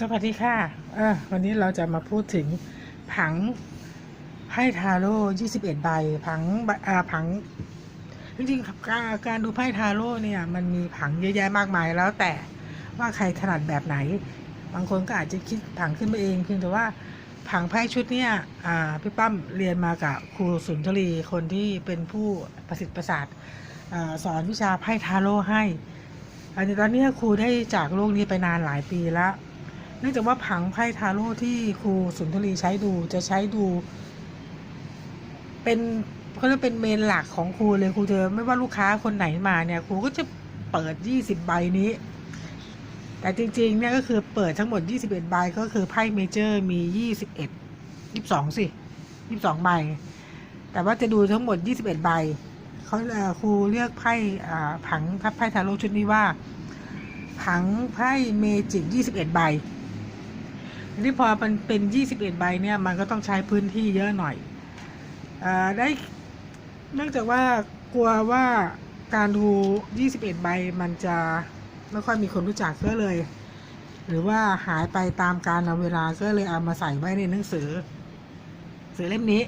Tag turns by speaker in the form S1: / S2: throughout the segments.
S1: สวัสดีค่ะวันนี้เราจะมาพูดถึงผังไพ่ทาโร่21 ใบ ผังใบผัง จริงๆการการดูไพ่ทาโร่เนี่ย มันมีผังเยอะแยะมากมายแล้วแต่ว่าใครถนัดแบบไหน บางคนก็อาจจะคิดผังขึ้นมาเองเพียงแต่ว่าผังไพ่ชุดเนี่ยพี่ปั้มเรียนมากับครูสุนทรีคนที่เป็นผู้ประสิทธิ์ประสาทอสอนวิชาไพ่ทาโร่ให้อันนี้ตอนนี้ครูได้จากโลกนี้ไปนานหลายปีแล้ว นื่องจากว่าผังไพ่ทาโร่ที่ครูสุนทรีใช้ดูจะใช้ดู เป็นเขาเรียกเป็นเมนหลักของครูเลยครูเจะไม่ว่าลูกค้าคนไหนมาเนี่ยครูก็จะเปิด20ใบนี้ แต่จริงๆเนี่ยก็คือเปิดทั้งหมด21ใบก็คือไพ่เมเจอร์มี21 22สิ22ใบ แต่ว่าจะดูทั้งหมด21ใบเขาเอ่อครูเรียกไพ่ผังพับไพ่ทาโร่ชุดนี้ว่าผังไพ่เมจิก 21 ใบ ทีนี้พอมันเป็น21ใบเนี่ยมันก็ต้องใช้พื้นที่เยอะหน่อยอาได้เนื่องจากว่ากลัวว่าการดู21ใบมันจะไม่ค่อยมีคนรู้จักก็เลย หรือว่าหายไปตามการเวลาก็เลยเอามาใส่ไว้ในหนังสือหนังสือเล่มนี้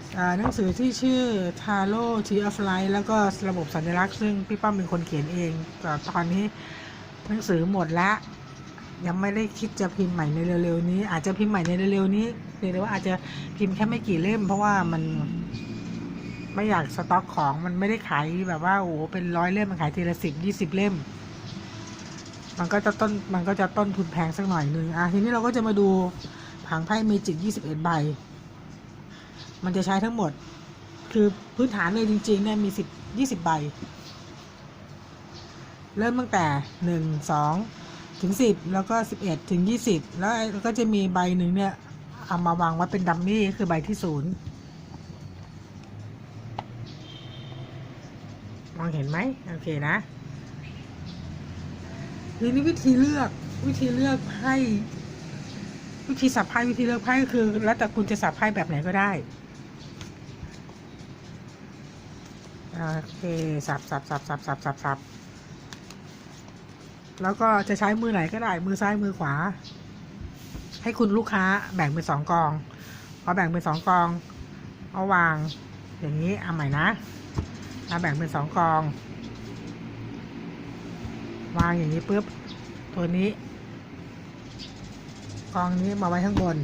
S1: อ่า หนังสือที่ชื่อ Taro t e of Light แล้วก็ระบบสัญลักษณ์ซึ่งพี่ป้อมเป็นคนเขียนเองแต่ตอนนี้หนังสือหมดแล้วยังไม่ได้คิดจะพิมพ์ใหม่ในเร็วๆนี้ อาจจะพิมพ์ใหม่ในเร็วๆนี้เรียกได้ว่าอาจจะพิมพ์แค่ไม่กี่เล่ม เพราะว่ามันไม่อยากสต็อกของมันไม่ได้ขายแบบว่าโอ้โหเป็นร้อยเล่มมันขายทีละสิบยี่สิบเล่ม มันก็จะต้นมันก็จะต้นทุนแพงสักหน่อยนึงอะทีนี้เราก็จะมาดูผังไพ่เมจิกยี่สิบเอ็ดใบ มันจะใช้ทั้งหมด คือพื้นฐานเลยจริงๆเนี่ยมีสิบยี่สิบใบ เริ่มตั้งแต่หนึ่งสองถึงสิบแล้วก็สิบเอ็ดถึงยี่สิบแล้วก็จะมีใบหนึ่งเนี่ยเอามาวางไว้เป็นดัมมี่คือใบที่ศูนย์มองเห็นไหมโอเคนะทีนี้วิธีเลือกวิธีเลือกไพ่วิธีสับไพ่วิธีเลือกไพ่ก็คือ แล้วแต่คุณจะสับไพ่แบบไหนก็ได้ โอเค สับสับสับสับสับสับสับแล้วก็จะใช้มือไหนก็ได้ มือซ้ายมือขวา ให้คุณลูกค้าแบ่งเป็นสองกอง พอแบ่งเป็นสองกอง เอาวาง อย่างนี้เอาใหม่นะเอาแบ่งเป็นสองกอง วางอย่างนี้ปุ๊บ ตัวนี้ กองนี้มาไว้ข้างบน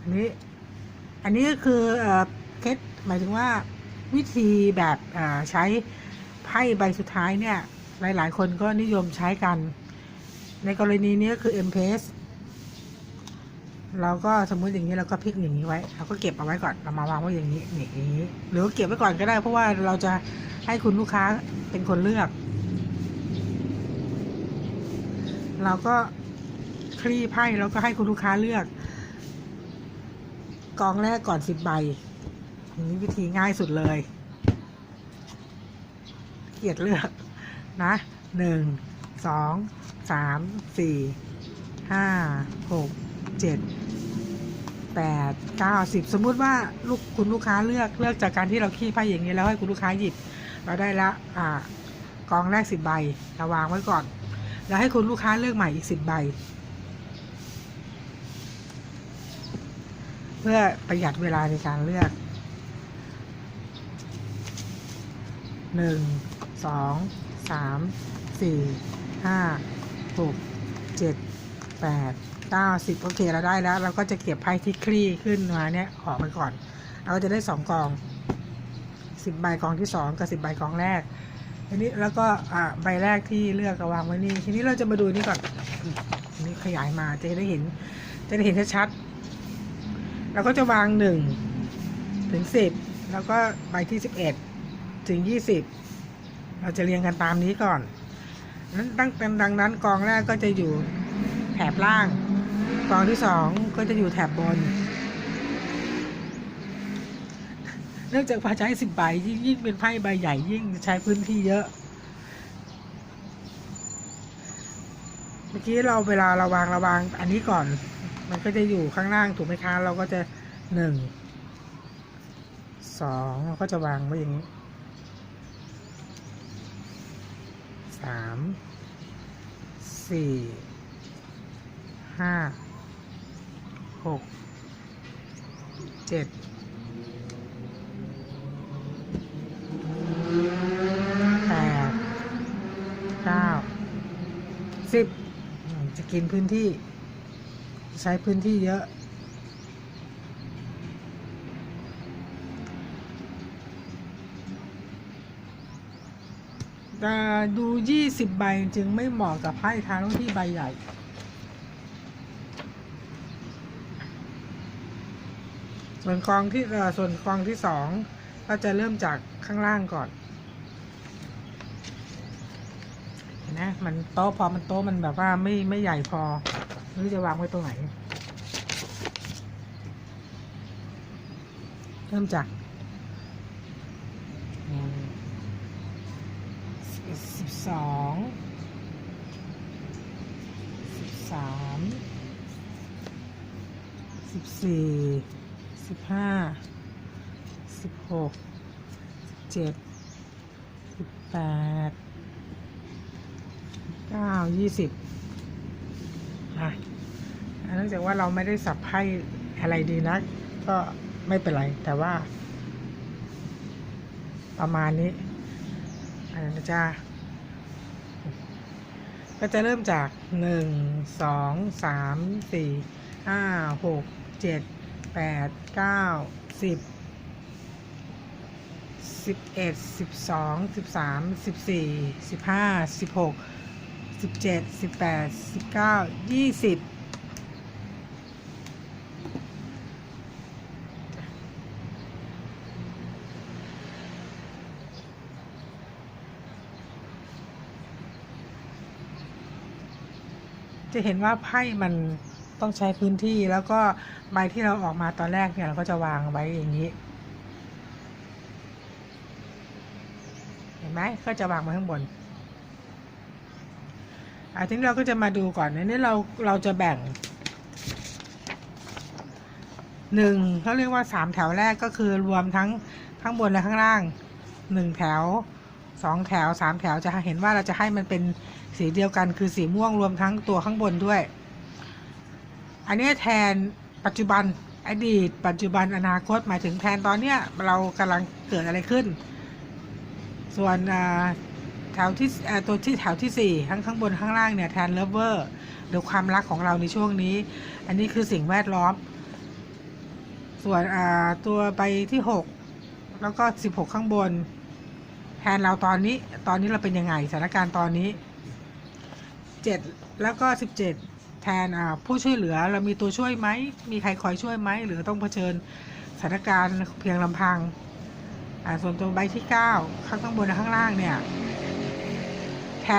S1: อันนี้ อันนี้ก็คือเคล็ดหมายถึงว่าวิธีแบบใช้ไพ่ใบสุดท้ายเนี่ย หลาย ๆ คนก็นิยมใช้กัน ในกรณีนี้ก็คือ m p s เราก็สมมุติอย่างนี้เราก็พลิกอย่างนี้ไว้เราก็เก็บเอาไว้ก่อนเรามาวางไว้อย่างนี้นี่อย่างนี้ หรือเก็บไว้ก่อนก็ได้ เพราะว่าเราจะให้คุณลูกค้าเป็นคนเลือก เราก็คลี่ไพ่แล้วก็ให้คุณลูกค้าเลือก กองแรกก่อนสิบใบอันนี้วิธีง่ายสุดเลย เกียดเลือก นะหนึ่งสองสามสี่ห้าหกเจ็ดแปดเก้าสิบสมมุติว่าลูกคุณลูกค้าเลือกเลือกจากการที่เราขี้ไพ่อย่างนี้แล้วให้คุณลูกค้าหยิบ เราได้ละอ่ากองแรกสิบใบเราวางไว้ก่อน แล้วให้คุณลูกค้าเลือกใหม่อีกสิบใบ เพื่อประหยัดเวลาในการเลือกหนึ่งสองสามสี่ห้าหกเจ็ดแปดเก้าสิบโอเคเราได้แล้ว เราก็จะเก็บไพ่ที่คลี่ขึ้นมาเนี่ยออกไปก่อน เราก็จะได้สองกองสิบใบกองที่สองกับสิบใบกองแรกทีนี้แล้วก็อ่าใบแรกที่เลือกก็วางไว้นี่ทีนี้เราจะมาดูนี่ก่อนนนี้ขยายมาจะได้เห็น จะได้เห็นชัดๆ เราก็จะวางหนึ่งถึงสิบแล้วก็ใบที่สิบเอ็ดถึงยี่สิบเราจะเรียงกันตามนี้ก่อนนั้นตั้งเป็นดังนั้นกองแรกก็จะอยู่แถบล่าง กองที่สองก็จะอยู่แถบบน เนื่องจากพาใช้สิบใบยิ่งยิ่งเป็นไพ่ใบใหญ่ยิ่งใช้พื้นที่เยอะ เมื่อกี้เราเวลาเราวางเระวางอันนี้ก่อน มันก็จะอยู่ข้างล่างถูกไหมคะ เราก็จะหนึ่งสองเราก็จะวางไว้อย่างนี้สามสี่ห้าหกเจ็ดแปดเก้าสิบจะกินพื้นที่ ใช้พื้นที่เยอะแต่ดูยี่สิบใบจึงไม่เหมาะกับไพ่ทาโร่ที่ใบใหญ่ส่วนกองที่ส่วนกองที่สองก็จะเริ่มจากข้างล่างก่อนนไหมมันโต๊ะพอมันโต๊ะมันแบบว่าไม่ไม่ใหญ่พอ ไม่รู้จะวางไว้ตรงไหน เริ่มจากหนึ่งสิบสองสิบสามสิบสี่สิบห้าสิบหกเจ็ดสิบแปดเก้ายี่สิบ อะเนื่องจากว่าเราไม่ได้สับไพ่อะไรดีนักก็ไม่เป็นไร แต่ว่า ประมาณนี้อันนั้นะจ้าก็จะเริ่มจากหนึ่งสองสามสี่ห้าหกเจ็ดแปดเก้าสิบสิบเอ็ดสิบสองสิบสามสิบสี่สิบห้าสิบหก สิบเจ็ดสิบแปดสิบเก้ายี่สิบจะเห็นว่าไพ่มันต้องใช้พื้นที่แล้วก็ใบที่เราออกมาตอนแรกเนี่ยเราก็จะวางไว้อย่างนี้ เห็นไหมก็จะวางไว้ข้างบน อาทีนี้เราก็จะมาดูก่อนในนี้เราเราจะแบ่งหนึ่งเขาเรียกว่าสามแถวแรกก็คือรวมทั้งข้างบนและข้างล่างหนึ่งแถวสองแถวสามแถวจะเห็นว่าเราจะให้มันเป็นสีเดียวกันคือสีม่วงรวมทั้งตัวข้างบนด้วย อันนี้แทนปัจจุบันอดีต ปัจจุบันอนาคตหมายถึงแทนตอนเนี้ยเรากำลังเกิดอะไรขึ้น ส่วนอ่า แถวที่ตัวที่แถวที่สี่ทั้งข้างบนข้างล่างเนี่ยแทนเลเวอร์หรือความรักของเราในช่วงนี้ อันนี้คือสิ่งแวดล้อม ส่วนตัวใบที่หกแล้วก็สิบหกข้างบน แทนเราตอนนี้ ตอนนี้เราเป็นยังไงสถานการณ์ตอนนี้เจ็ดแล้วก็สิบเจ็ดแทนผู้ช่วยเหลือเรามีตัวช่วยไหม มีใครคอยช่วยไหม หรือต้องเผชิญสถานการณ์เพียงลำพังส่วนตัวใบที่เก้าข้างข้างบนและข้างล่างเนี่ย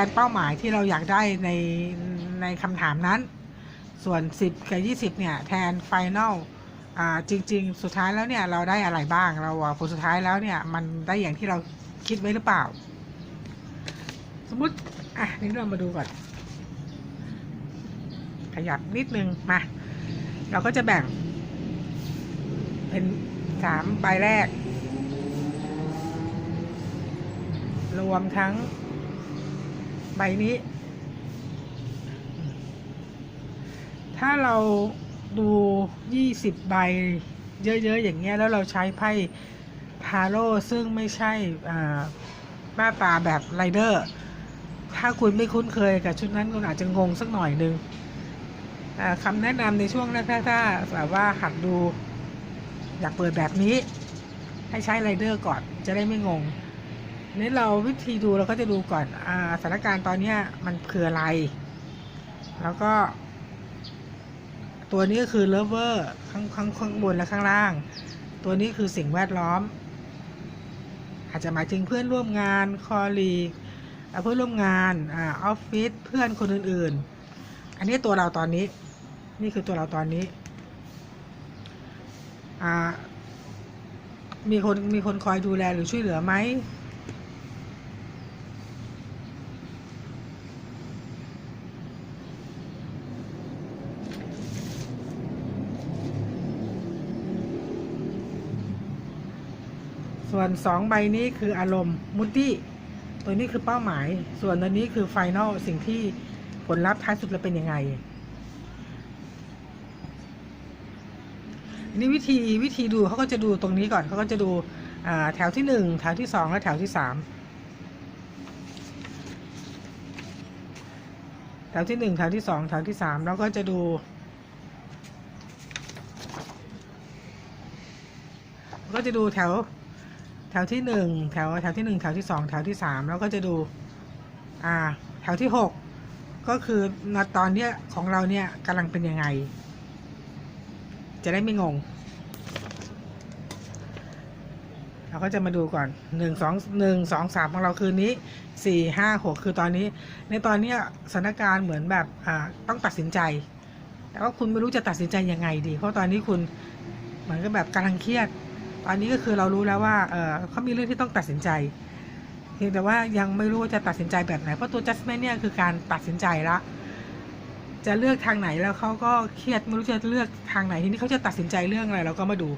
S1: นเป้าหมายที่เราอยากได้ในในคำถามนั้น ส่วน 10 กับ 20 เนี่ย แทนไฟแนลอ่าจริง ๆ สุดท้ายแล้วเนี่ยเราได้อะไรบ้างเราผลสุดท้ายแล้วเนี่ยมันได้อย่างที่เราคิดไว้หรือเปล่า สมมุติอะนี่เรามาดูก่อน ขยับนิดนึงมา เราก็จะแบ่ง เป็นสามใบแรก รวมทั้ง บนี้ ถ้าเราดูยี่สิบใบ เยอะ ๆ อย่างเงี้ย แล้วเราใช้ไพ่ทาโร่ซึ่งไม่ใช่อ่าหน้าตาแบบไรเดอร์ ถ้าคุณไม่คุ้นเคยกับชุดนั้นคุณอาจจะงงสักหน่อยนึงคำแนะนำในช่วงแรกถ้าแบบว่าหัดดูอยากเปิดแบบนี้ ให้ใช้ไรเดอร์ก่อนจะได้ไม่งง นี่เราวิธีดูเราก็จะดูก่อนอาสถานการณ์ตอนเนี้ยมันคืออะไร แล้วก็ ตัวนี้ก็คือเลเวอร์ข้างข้างข้างบนและข้างล่าง ตัวนี้คือสิ่งแวดล้อม อาจจะหมายถึงเพื่อนร่วมงานคอลีเพื่อนร่วมงานอาออฟฟิศเพื่อนคนอื่น ๆ อันนี้ตัวเราตอนนี้ นี่คือตัวเราตอนนี้อ่ามีคนมีคนคอยดูแลหรือช่วยเหลือไหม วนสองใบนี้คืออารมณ์มุดดี้ตัวนี้คือเป้าหมาย ส่วนอันนี้คือไฟนอลสิ่งที่ผลลัพธ์ท้ายสุดแล้วเป็นยังไงนนี้วิธีวิธีดูเขาก็จะดูตรงนี้ก่อนเขาก็จะดูแถวที่หนึ่งแถวที่สองและแถวที่สามแถวที่หนึ่งแถวที่สองแถวที่สามแล้วก็จะดู ก็จะดูแถว แถวที่หนึ่งแถวแถวที่หนึ่งแถวที่สองแถวที่สามแล้วก็จะดูอ่าแถวที่หกก็คือณตอนเนี้ยของเราเนี่ยกำลังเป็นยังไง จะได้ไม่งง เราก็จะมาดูก่อนหนึ่งสองหนึ่งสองสามของเราคืนนี้สี่ห้าหกคือตอนนี้ ในตอนเนี้ยสถานการณ์เหมือนแบบอ่าต้องตัดสินใจ แต่ว่าคุณไม่รู้จะตัดสินใจยังไงดี เพราะตอนนี้คุณเหมือนกับแบบกำลังเครียด ตอนนี้ก็คือเรารู้แล้วว่าเออเขามีเรื่องที่ต้องตัดสินใจเพียงแต่ว่ายังไม่รู้ว่าจะตัดสินใจแบบไหน เพราะตัว judgment เนี่ยคือการตัดสินใจละจะเลือกทางไหนแล้วเขาก็เครียดไม่รู้จะเลือกทางไหนทีนี้เขาจะตัดสินใจเรื่องอะไรเราก็มาดู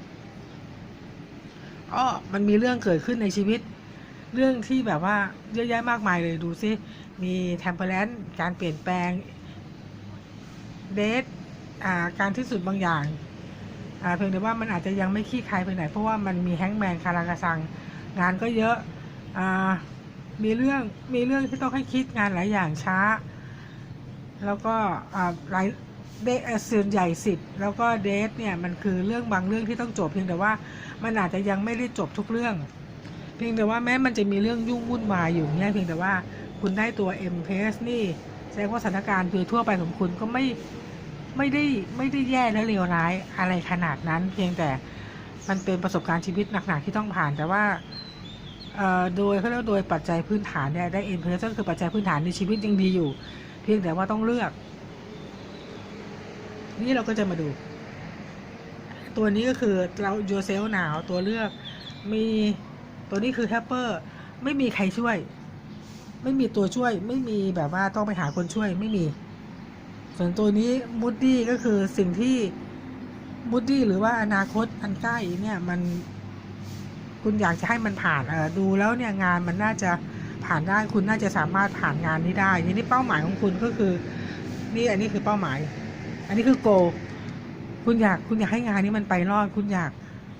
S1: อ๋อมันมีเรื่องเกิดขึ้นในชีวิต เรื่องที่แบบว่าเยอะแยะมากมายเลยดูซิมี temperance การเปลี่ยนแปลงเดทอ่าการที่สุดบางอย่าง เพียงแต่ว่ามันอาจจะยังไม่ขี้คายไปไหน เพราะว่ามันมีแฮงแมนคารากาซัง งานก็เยอะอมีเรื่องมีเรื่องที่ต้องให้คิดงานหลายอย่างช้า แล้วก็อ่าหลายเดทส่วนใหญ่สิบแล้วก็เดทเนี่ยมันคือเรื่องบางเรื่องที่ต้องจบเพียงแต่ว่ามันอาจจะยังไม่ได้จบทุกเรื่อง เพียงแต่ว่าแม้มันจะมีเรื่องยุ่งวุ่นวายอยู่เนี่ยเพียงแต่ว่าคุณได้ตัว M p s นี่แสดงว่าสถานการณ์โดยทั่วไปของคุณก็ไม่ ไม่ได้ไม่ได้แย่และเลวร้ายอะไรขนาดนั้น เพียงแต่มันเป็นประสบการณ์ชีวิตหนักๆที่ต้องผ่าน แต่ว่าเอ่อโดยเขาเรียกว่าโดยปัจจัยพื้นฐานเนี่ยได้ M p s ก็คือปัจจัยพื้นฐานในชีวิตยังดีอยู่ เพียงแต่ว่าต้องเลือก นี่เราก็จะมาดู ตัวนี้ก็คือเรา yourself now ตัวเลือกมีตัวนี้คือ helper ไม่มีใครช่วย ไม่มีตัวช่วย ไม่มีแบบว่าต้องไปหาคนช่วยไม่มี ส่วนตัวนี้ moody ก็คือสิ่งที่ moody หรือว่าอนาคตอันใกล้เนี่ยมัน คุณอยากจะให้มันผ่านเออดูแล้วเนี่ยงานมันน่าจะผ่านได้คุณน่าจะสามารถผ่านงานนี้ได้ทีนี้เป้าหมายของคุณก็คือ นี่อันนี้คือเป้าหมาย อันนี้คือ goal คุณอยากคุณอยากให้งานนี้มันไปรอด คุณอยาก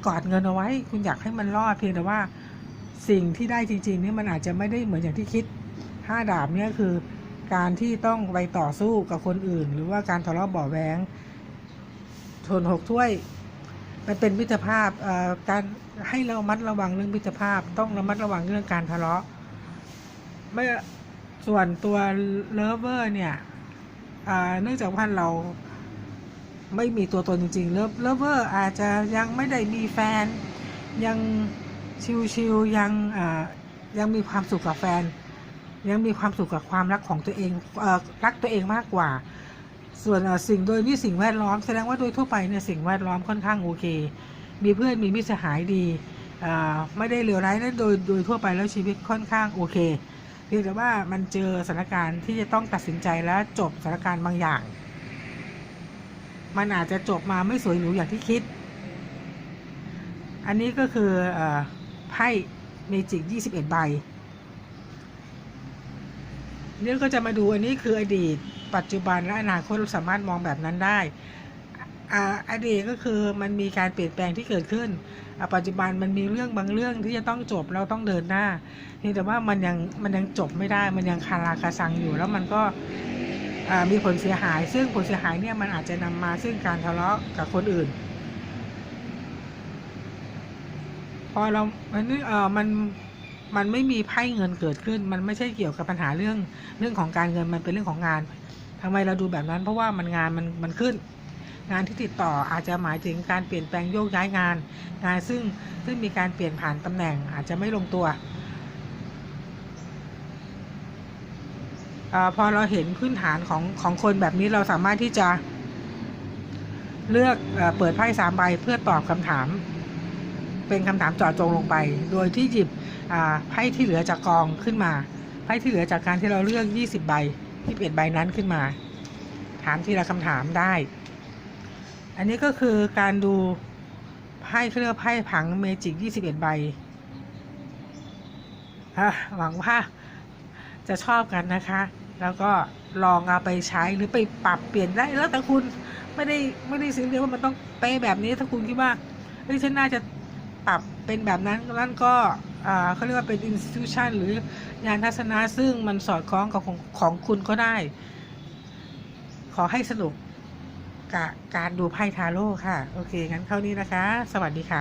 S1: กอดเงินเอาไว้ คุณอยากให้มันรอดเพียงแต่ว่าสิ่งที่ได้จริงๆนี่มันอาจจะไม่ได้เหมือนอย่างที่คิดห้าดาบเนี่ยคือ การที่ต้องไปต่อสู้กับคนอื่น หรือว่าการทะเลาะเบาะแวงทนหกถ้วย มันเป็นมิตรภาพการให้เรามัดระวังเรื่องมิตรภาพ ต้องระมัดระวังเรื่องการทะเลาะเมื่อส่วนตัวเลเวอร์เนี่ยเนื่องจากว่าเราไม่มีตัวตนจริงๆเลิฟเลเวอร์อาจจะยังไม่ได้มีแฟน ยังชิลๆยังยังมีความสุขกับแฟน ยังมีความสุขกับความรักของตัวเองเออรักตัวเองมากกว่า ส่วนสิ่งโดยนี่สิ่งแวดล้อมแสดงว่าโดยทั่วไปเนี่ยสิ่งแวดล้อมค่อนข้างโอเค มีเพื่อนมีมิตรสหายดีไม่ได้เลวร้ายนะโดยโดยทั่วไปแล้วชีวิตค่อนข้างโอเคเพียงแต่ว่ามันเจอสถานการณ์ที่จะต้องตัดสินใจและจบสถานการณ์บางอย่าง มันอาจจะจบมาไม่สวยหรูอย่างที่คิด อันนี้ก็คืออไพ่เมจิก21 ใบ นี่ยก็จะมาดูอันนี้คืออดีต ปัจจุบันและอนาคตเราสามารถมองแบบนั้นได้อ่าอดีตก็คือมันมีการเปลี่ยนแปลงที่เกิดขึ้นอ่าปัจจุบันมันมีเรื่องบางเรื่องที่จะต้องจบเราต้องเดินหน้าเพียงแต่ว่ามันยังมันยังจบไม่ได้ มันยังคาราคาซังอยู่ แล้วมันก็อ่ามีผลเสียหาย ซึ่งผลเสียหายเนี่ยมันอาจจะนำมาซึ่งการทะเลาะกับคนอื่น พอเรามันนี่เออมัน มันไม่มีไพ่เงินเกิดขึ้น มันไม่ใช่เกี่ยวกับปัญหาเรื่องเรื่องของการเงินมันเป็นเรื่องของงานทำไมเราดูแบบนั้น เพราะว่ามันงานมันมันขึ้น งานที่ติดต่ออาจจะหมายถึงการเปลี่ยนแปลงโยกย้ายงาน งานซึ่งซึ่งมีการเปลี่ยนผ่านตำแหน่งอาจจะไม่ลงตัวอาพอเราเห็นพื้นฐานของของคนแบบนี้เราสามารถที่จะเลือกเออเปิดไพ่สามใบเพื่อตอบคำถาม เป็นคำถามเจาะจงลงไป โดยที่หยิบไพ่ที่เหลือจากกองขึ้นมาไพ่ที่เหลือจากการที่เราเลือก 20 ใบ 21 ใบนั้นขึ้นมา ถามทีละคำถามได้ อันนี้ก็คือการดูไพ่เครือไพ่ผังเมจิก 21 ใบอะหวังว่าจะชอบกันนะคะ แล้วก็ลองเอาไปใช้หรือไปปรับเปลี่ยนได้แล้วแต่คุณไม่ได้ไม่ได้ซีเรียสว่ามันต้องเป๊ะแบบนี้ถ้าคุณคิดว่าเฮ้ยฉันน่าจะ เป็นแบบนั้นนั่นก็เขาเรียกว่าเป็น institution หรือยานทัศนะซึ่งมันสอดคล้องกับของของคุณก็ได้ ขอให้สนุกกการดูไพ่ทาโร่ค่ะ โอเค งั้นเท่านี้นะคะ สวัสดีค่ะ